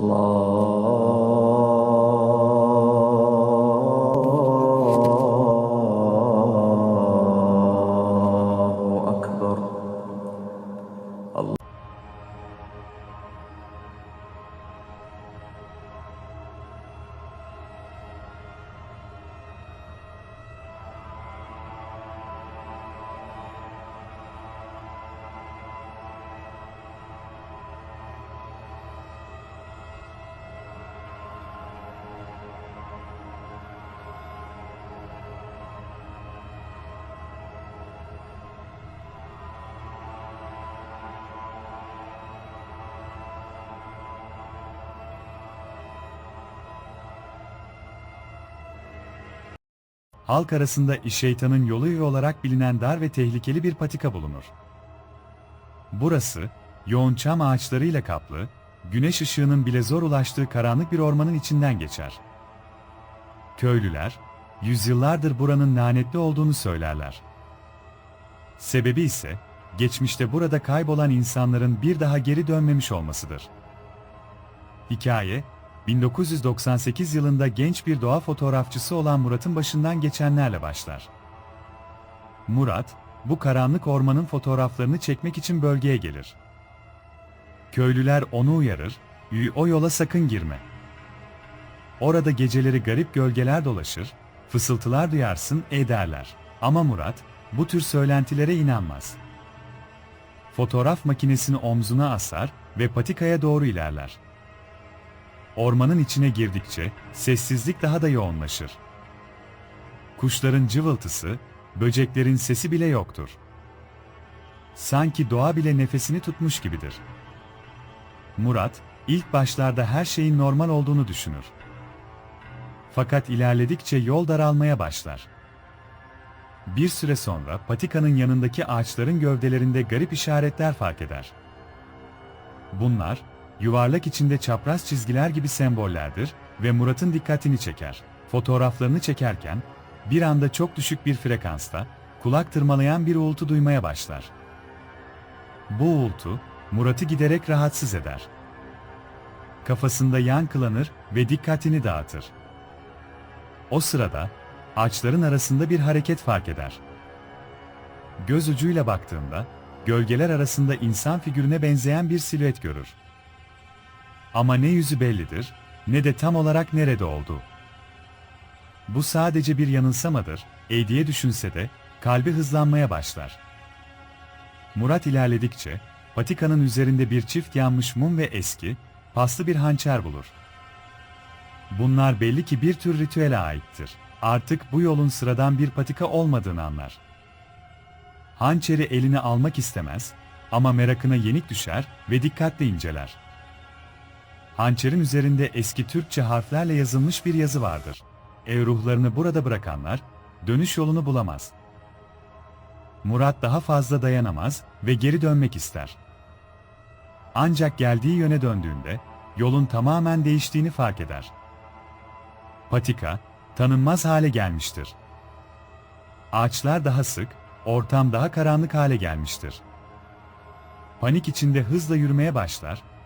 Allah. Halk arasında şeytanın yolu olarak bilinen dar ve tehlikeli bir patika bulunur. Burası, yoğun çam ağaçlarıyla kaplı, güneş ışığının bile zor ulaştığı karanlık bir ormanın içinden geçer. Köylüler, yüzyıllardır buranın lanetli olduğunu söylerler. Sebebi ise, geçmişte burada kaybolan insanların bir daha geri dönmemiş olmasıdır. Hikaye, 1998 yılında genç bir doğa fotoğrafçısı olan Murat'ın başından geçenlerle başlar. Murat, bu karanlık ormanın fotoğraflarını çekmek için bölgeye gelir. Köylüler onu uyarır, "Ü- o yola sakın girme. Orada geceleri garip gölgeler dolaşır, fısıltılar duyarsın ederler. Ama Murat, bu tür söylentilere inanmaz. Fotoğraf makinesini omzuna asar ve patikaya doğru ilerler. Ormanın içine girdikçe sessizlik daha da yoğunlaşır. Kuşların cıvıltısı, böceklerin sesi bile yoktur. Sanki doğa bile nefesini tutmuş gibidir. Murat, ilk başlarda her şeyin normal olduğunu düşünür. Fakat ilerledikçe yol daralmaya başlar. Bir süre sonra patikanın yanındaki ağaçların gövdelerinde garip işaretler fark eder. Bunlar, yuvarlak içinde çapraz çizgiler gibi sembollerdir ve Murat'ın dikkatini çeker. Fotoğraflarını çekerken, bir anda çok düşük bir frekansta, kulak tırmalayan bir uğultu duymaya başlar. Bu uğultu, Murat'ı giderek rahatsız eder. Kafasında yankılanır ve dikkatini dağıtır. O sırada, ağaçların arasında bir hareket fark eder. Göz ucuyla baktığında, gölgeler arasında insan figürüne benzeyen bir silüet görür. Ama ne yüzü bellidir, ne de tam olarak nerede olduğu. Bu sadece bir yanılsamadır, e diye düşünse de, kalbi hızlanmaya başlar. Murat ilerledikçe, patikanın üzerinde bir çift yanmış mum ve eski, paslı bir hançer bulur. Bunlar belli ki bir tür ritüele aittir. Artık bu yolun sıradan bir patika olmadığını anlar. Hançeri eline almak istemez ama merakına yenik düşer ve dikkatle inceler. Hançerin üzerinde eski Türkçe harflerle yazılmış bir yazı vardır. Ev ruhlarını burada bırakanlar, dönüş yolunu bulamaz. Murat daha fazla dayanamaz ve geri dönmek ister. Ancak geldiği yöne döndüğünde, yolun tamamen değiştiğini fark eder. Patika, tanınmaz hale gelmiştir. Ağaçlar daha sık, ortam daha karanlık hale gelmiştir. Panik içinde hızla yürümeye başlar